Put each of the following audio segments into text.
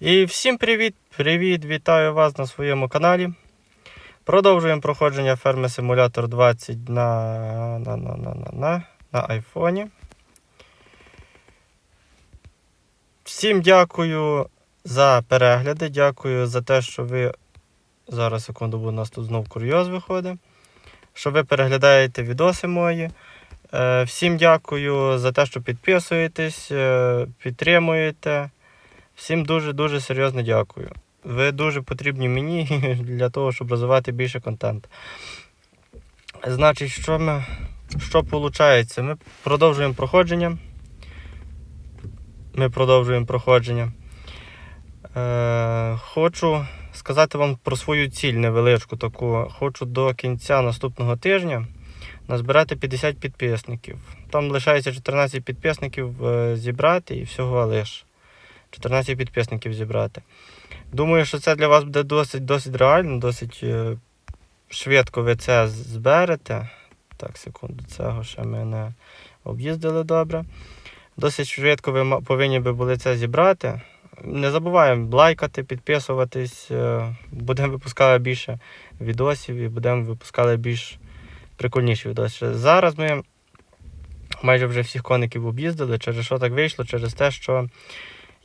І всім привіт! Привіт! Вітаю вас на своєму каналі. Продовжуємо проходження ферми Симулятор 20 на, на, на, на, на, на, на айфоні. Всім дякую за перегляди. Дякую за те, що ви. Зараз секунду, бо у нас тут знов курйоз виходить. Що ви переглядаєте відоси мої. Е, Всім дякую за те, що підписуєтесь, е, підтримуєте. Всім дуже-дуже серйозно дякую. Ви дуже потрібні мені для того, щоб розвивати більше контент. Значить, що ми, що виходить? Ми продовжуємо проходження. Ми продовжуємо проходження. Е, хочу сказати вам про свою ціль невеличку таку. Хочу до кінця наступного тижня назбирати 50 підписників. Там лишається 14 підписників е, зібрати і всього лиш. 14 підписників зібрати. Думаю, що це для вас буде досить досить реально, досить е, швидко ви це зберете. Так, секунду, цього ще ми не об'їздили добре. Досить швидко ви повинні би були це зібрати. Не забуваємо лайкати, підписуватись. е, Будемо випускати більше відосів і будемо випускати більш прикольніші відоси. Зараз ми майже вже всіх коників об'їздили. Через що так вийшло? Через те, що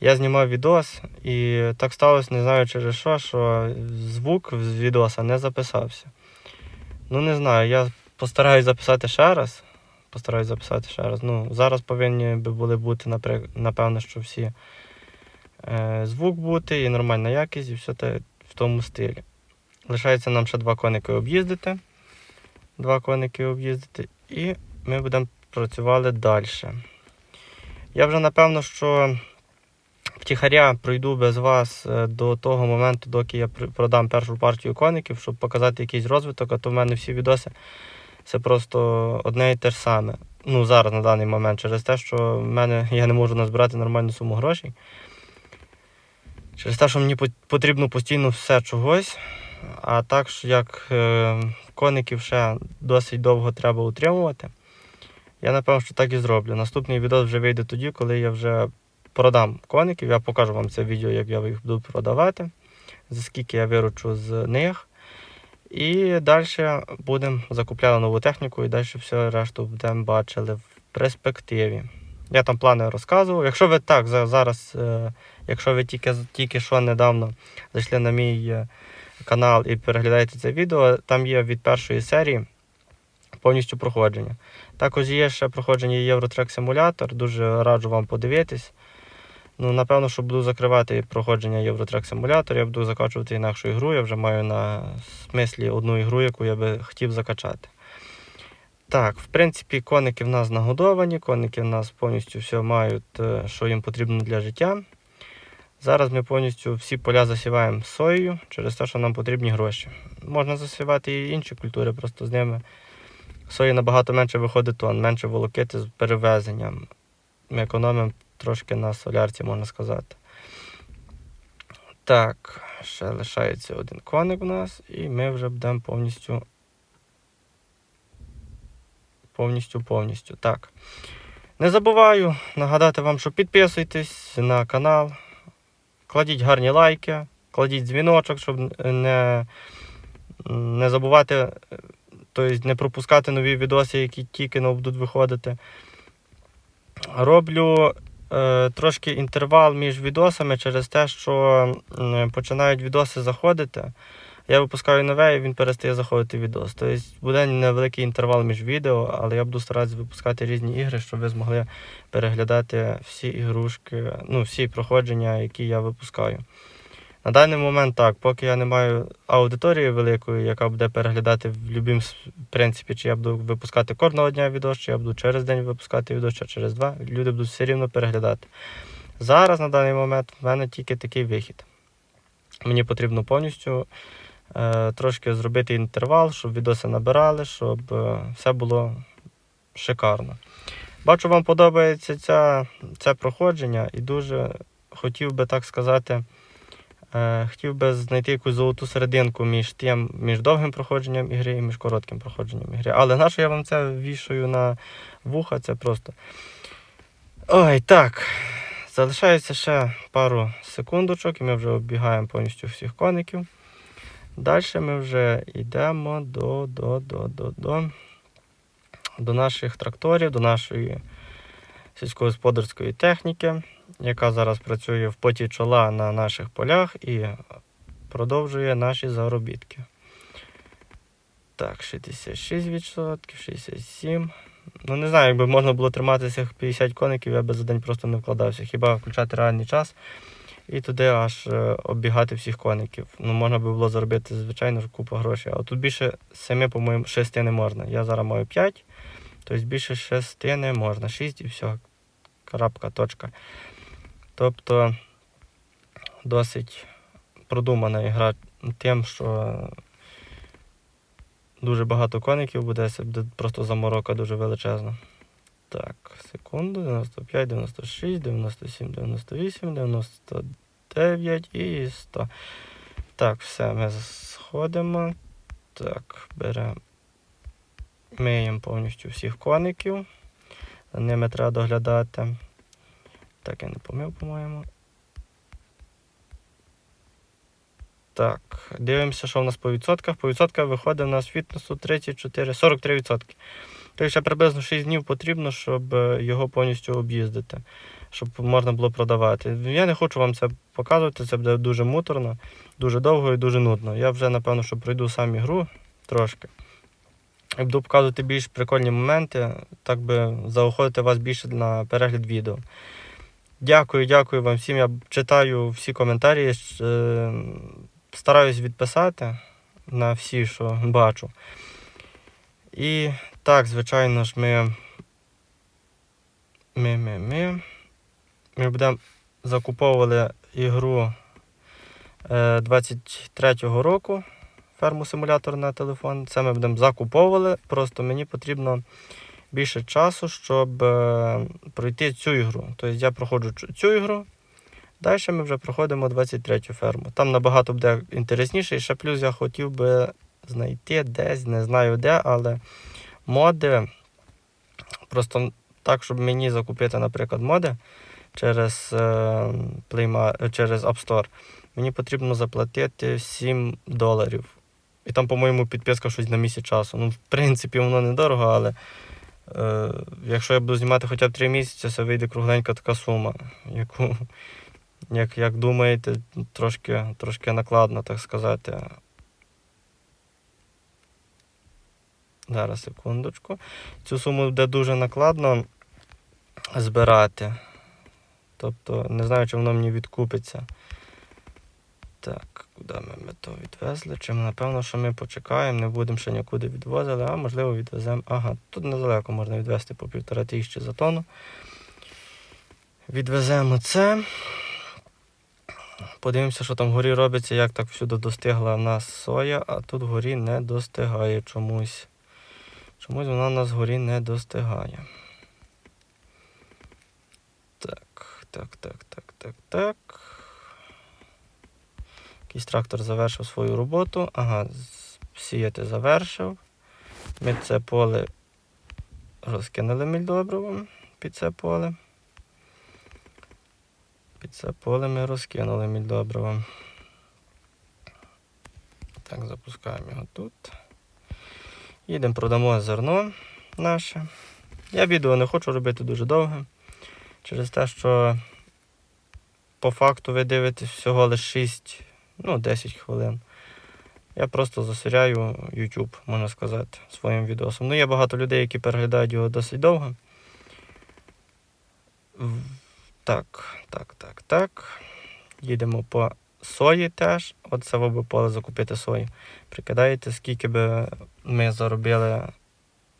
я знімав відос, і так сталося, не знаю через що, що звук з відоса не записався. Ну, не знаю, я постараюсь записати ще раз. Постараюсь записати ще раз. Ну, зараз повинні би були бути, напевно, що всі е, звук бути і нормальна якість, і все те в тому стилі. Лишається нам ще два коники об'їздити. Два коники об'їздити, і ми будемо працювати далі. Я вже напевно, що втіхаря пройду без вас е, до того моменту, доки я продам першу партію коників, щоб показати якийсь розвиток, а то в мене всі відоси це просто одне і те ж саме. Ну, зараз на даний момент, через те, що в мене я не можу назбирати нормальну суму грошей. Через те, що мені потрібно постійно все чогось. А так як е, коників ще досить довго треба утримувати, я напевно, що так і зроблю. Наступний відео вже вийде тоді, коли я вже продам коників. Я покажу вам це відео, як я їх буду продавати, за скільки я виручу з них. І далі будемо закупляти нову техніку і далі все решту будемо бачили в перспективі. Я там плани розказував. Якщо ви так зараз, е, якщо ви тільки, тільки що недавно зайшли на мій е, канал і переглядаєте це відео, там є від першої серії повністю проходження. Також є ще проходження Євротрек Симулятор, дуже раджу вам подивитись. Ну, напевно, що буду закривати проходження Євротрек Симулятор, я буду закачувати інакшу ігру. Я вже маю на смислі одну ігру, яку я би хотів закачати. Так, в принципі, коники в нас нагодовані, коники в нас повністю все мають, е, що їм потрібно для життя. Зараз ми повністю всі поля засіваємо соєю через те, що нам потрібні гроші. Можна засівати і інші культури, просто з ними сої набагато менше виходить тонн, менше волокити з перевезенням. Ми економимо трошки на солярці, можна сказати. Так, ще лишається один коник у нас, і ми вже будемо повністю. Повністю, повністю. Так. Не забуваю нагадати вам, що підписуйтесь на канал, кладіть гарні лайки, кладіть дзвіночок, щоб не, не забувати, тобто не пропускати нові відоси, які тільки будуть виходити. Роблю трошки інтервал між відосами через те, що починають відоси заходити. Я випускаю нове і він перестає заходити в відос. Тобто буде невеликий інтервал між відео, але я буду старатися випускати різні ігри, щоб ви змогли переглядати всі ігрушки, ну, всі проходження, які я випускаю. На даний момент так, поки я не маю аудиторії великої, яка буде переглядати в будь-якому принципі, чи я буду випускати кожного дня відео, чи я буду через день випускати відео, чи через два, люди будуть все рівно переглядати. Зараз на даний момент в мене тільки такий вихід. Мені потрібно повністю е, трошки зробити інтервал, щоб відоси набирали, щоб е, все було шикарно. Бачу, вам подобається ця, це проходження і дуже хотів би так сказати. Е, хотів би знайти якусь золоту серединку між тим, між довгим проходженням ігри і між коротким проходженням ігри. Але на що я вам це вішаю на вуха, це просто. Ой, так. залишається ще пару секундочок, і ми вже оббігаємо повністю всіх коників. Далі ми вже йдемо до, до, до, до, до, до наших тракторів, до нашої сільськогосподарської техніки, яка зараз працює в поті чола на наших полях і продовжує наші заробітки. Так, 66%, 67%. Ну, не знаю, якби можна було тримати цих 50 коників, я би за день просто не вкладався. Хіба включати реальний час і туди аж е, оббігати всіх коників. Ну, можна би було заробити, звичайно, ж купу грошей. А тут більше 7, по-моєму, 6 не можна. Я зараз маю 5, тобто більше 6 не можна. 6 і все. Крапка, точка. Тобто досить продумана ігра тим, що дуже багато коників буде, буде просто заморока дуже величезна. Так, секунду, 95, 96, 97, 98, 99 і 100. Так, все, ми сходимо. Так, беремо. Миємо повністю всіх коників. За ними треба доглядати. Так, я не помив, по-моєму. Так, дивимося, що в нас по відсотках. По відсотках виходить у нас фітнесу 34, 43 відсотки. Тобто ще приблизно 6 днів потрібно, щоб е, його повністю об'їздити, щоб можна було продавати. Я не хочу вам це показувати, це буде дуже муторно, дуже довго і дуже нудно. Я вже, напевно, що пройду сам ігру трошки. І буду показувати більш прикольні моменти, так би заохотити вас більше на перегляд відео. Дякую, дякую вам всім. Я читаю всі коментарі, е, стараюсь відписати на всі, що бачу. І так, звичайно ж, ми. Ми, ми, ми. Ми будемо закуповували ігру е, 23-го року. Ферму симулятор на телефон. Це ми будемо закуповували. Просто мені потрібно більше часу, щоб е, пройти цю ігру. Тобто я проходжу цю- ігру. Далі ми вже проходимо 23-ю ферму. Там набагато буде інтересніше. І ще плюс я хотів би знайти десь, не знаю де, але моди. Просто так, щоб мені закупити, наприклад, моди через, е, через App Store, мені потрібно заплатити 7 доларів. І там, по-моєму, підписка щось на місяць часу. Ну, в принципі, воно недорого, але е, якщо я буду знімати хоча б 3 місяці, це вийде кругленька така сума, яку, як, як думаєте, трошки, трошки накладно, так сказати. Зараз, секундочку. Цю суму буде дуже накладно збирати. Тобто, не знаю, чи воно мені відкупиться. Так, куди ми, ми то відвезли? Чи напевно, що ми почекаємо, не будемо ще нікуди відвозили, а можливо відвеземо. Ага, тут недалеко можна відвезти по півтора тисячі за тонну. Відвеземо це. Подивимося, що там вгорі робиться, як так всюди достигла нас соя, а тут вгорі не достигає чомусь. Чомусь вона у нас вгорі не достигає. Так, так, так, так, так, так. Якийсь трактор завершив свою роботу. Ага, сіяти завершив. Ми це поле розкинули мільдобривом під це поле. Під це поле ми розкинули мільдобривом. Так, запускаємо його тут. Їдемо, продамо зерно наше. Я відео не хочу робити дуже довге. Через те, що по факту ви дивитесь всього лише 6, ну, 10 хвилин. Я просто засоряю YouTube, можна сказати, своїм відосом. Ну, є багато людей, які переглядають його досить довго. Так, так, так, так. Їдемо по сої теж. От це ви поле закупити сої. Прикидаєте, скільки би ми заробили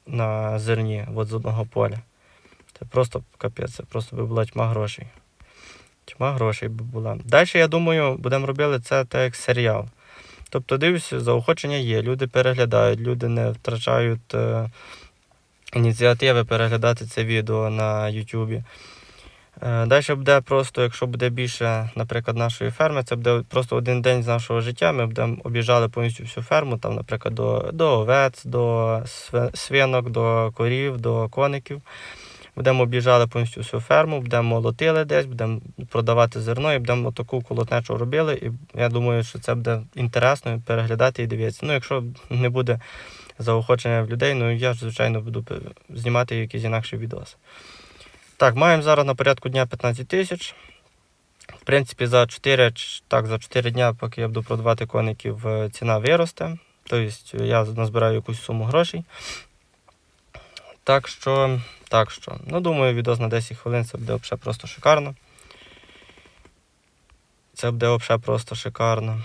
на зерні от з одного поля. Це просто капець, це просто би була тьма грошей. Тьма грошей би була. Далі, я думаю, будемо робити це так як серіал. Тобто, дивлюся, заохочення є, люди переглядають, люди не втрачають е, ініціативи переглядати це відео на Ютубі. Е, Далі буде просто, якщо буде більше, наприклад, нашої ферми, це буде просто один день з нашого життя. Ми будемо об'їжджали повністю всю ферму, там, наприклад, до, до овець, до свинок, до корів, до коників. Будемо об'їжджали повністю всю ферму, будемо молотили десь, будемо продавати зерно і будемо таку колотнечу робили. І я думаю, що це буде інтересно переглядати і дивитися. Ну, якщо не буде заохочення в людей, ну я ж, звичайно, буду знімати якісь інакші відоси. Так, маємо зараз на порядку дня 15 тисяч. В принципі, за 4, ч- так, за 4 дня, поки я буду продавати коників, е, ціна виросте. Тобто я назбираю якусь суму грошей. Так що, так що, ну думаю, відос на 10 хвилин це буде взагалі просто шикарно. Це буде взагалі просто шикарно.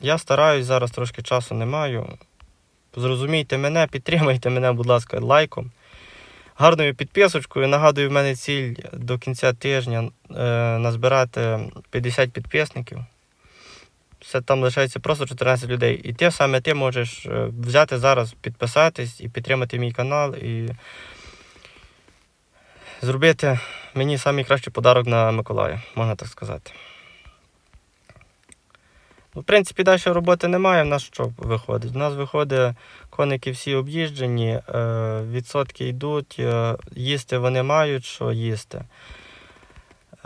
Я стараюсь, зараз трошки часу не маю. Зрозумійте мене, підтримайте мене, будь ласка, лайком. Гарною підписочкою. Нагадую, в мене ціль до кінця тижня е, назбирати 50 підписників. Все там лишається просто 14 людей. І ти саме ти можеш е, взяти зараз, підписатись і підтримати мій канал, і зробити мені найкращий подарок на Миколая, можна так сказати. Ну, В принципі, далі роботи немає. В нас що виходить? У нас виходить коники всі об'їжджені, е, відсотки йдуть, е, їсти вони мають, що їсти.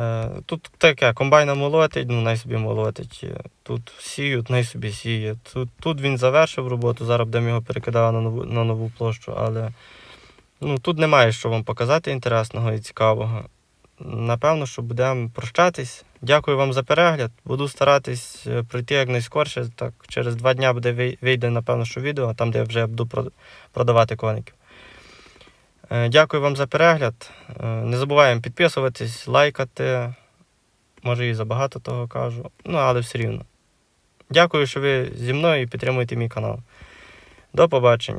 Е, Тут таке, комбайна молотить, ну най собі молотить. Е, Тут сіють, най собі сіє. Тут, тут він завершив роботу, зараз будемо його перекидати на нову, на нову площу, але ну, тут немає що вам показати інтересного і цікавого. Напевно, що будемо прощатись. Дякую вам за перегляд. Буду старатись е, пройти якнайскорше. Так, через два дня буде вийде, напевно, що відео, там, де я вже буду продавати коників. Е, Дякую вам за перегляд. Е, Не забуваємо підписуватись, лайкати. Може і забагато того кажу. Ну, але все рівно. Дякую, що ви зі мною і підтримуєте мій канал. До побачення.